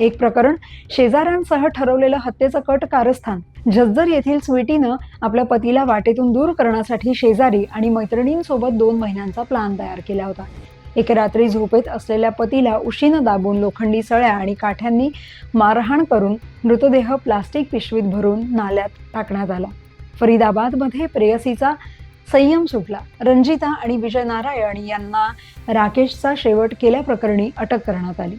एक प्रकरण. शेजाऱ्यांसह ठरवलेलं हत्येचं कट कारस्थान. झज्जर येथील स्वीटीनं आपल्या पतीला वाटेतून दूर करण्यासाठी शेजारी आणि मैत्रिणींसोबत दोन महिन्यांचा प्लान तयार केला होता. एक रात्री झोपेत असलेल्या पतीला उशीनं दाबून लोखंडी सळ्या आणि काठ्यांनी मारहाण करून मृतदेह प्लास्टिक पिशवीत भरून नाल्यात टाकण्यात आला. फरीदाबादमध्ये प्रेयसीचा संयम सुटला. रंजिता आणि विजय नारायण यांना राकेशचा शेवट केल्याप्रकरणी अटक करण्यात आली.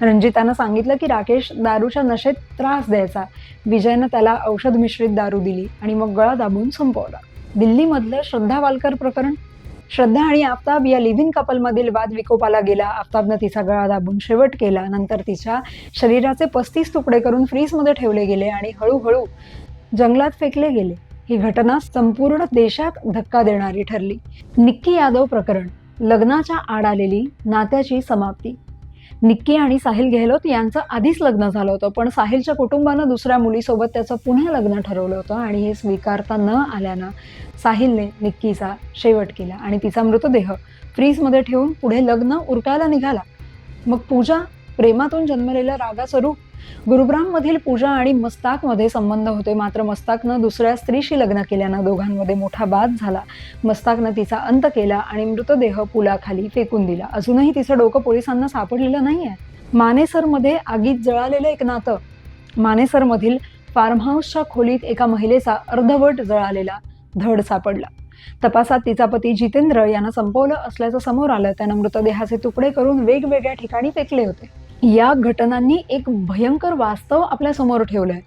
रणजितानं सांगितलं की राकेश दारूच्या नशेत त्रास द्यायचा. विजयनं त्याला औषध मिश्रित दारू दिली आणि मग गळा दाबून संपवला. दिल्लीमधलं श्रद्धा वालकर प्रकरण? श्रद्धा आणि आफताब या लिव्हिंग कपलमधील वाद विकोपाला गेला. आफताबनं तिचा गळा दाबून शेवट केला. नंतर तिच्या शरीराचे पस्तीस तुकडे करून फ्रीजमध्ये ठेवले गेले आणि हळूहळू जंगलात फेकले गेले. ही घटना संपूर्ण देशात धक्का देणारी ठरली. निक्की यादव प्रकरण. लग्नाच्या आड आलेली नात्याची समाप्ती. निक्की आणि साहिल गेहलोत यांचं आधीच लग्न झालं होतं. पण साहिलच्या कुटुंबानं दुसऱ्या मुलीसोबत त्याचं पुन्हा लग्न ठरवलं होतं आणि हे स्वीकारता न आल्यानं साहिलने निक्कीचा शेवट केला आणि तिचा मृतदेह फ्रीजमध्ये ठेवून पुढे लग्न उरकायला निघाला. मग पूजा प्रेमातून जन्मलेलं रागाचं रूप गुरुग्राममधील पूजा आणि मस्ताकमध्ये संबंध होते. मात्र मस्ताकनं दुसऱ्या स्त्रीशी लग्न केल्यानं दोघांमध्ये मोठा वाद झाला. मस्ताकनं तिचा अंत केला आणि मृतदेह पुलाखाली फेकून दिला. अजूनही तिचं डोकं पोलिसांना सापडलेलं नाही आहे मानेसरमध्ये आगीत जळालेलं एक नातं. मानेसरमधील फार्म हाऊसच्या खोलीत एका महिलेचा अर्धवट जळालेला धड सापडला. तपासात तिचा पती जितेंद्र यानं संपवलं असल्याचं समोर आलं. त्यानं मृतदेहाचे तुकडे करून वेगवेगळ्या ठिकाणी फेकले होते. या घटनांनी एक भयंकर वास्तव आपल्यासमोर आहे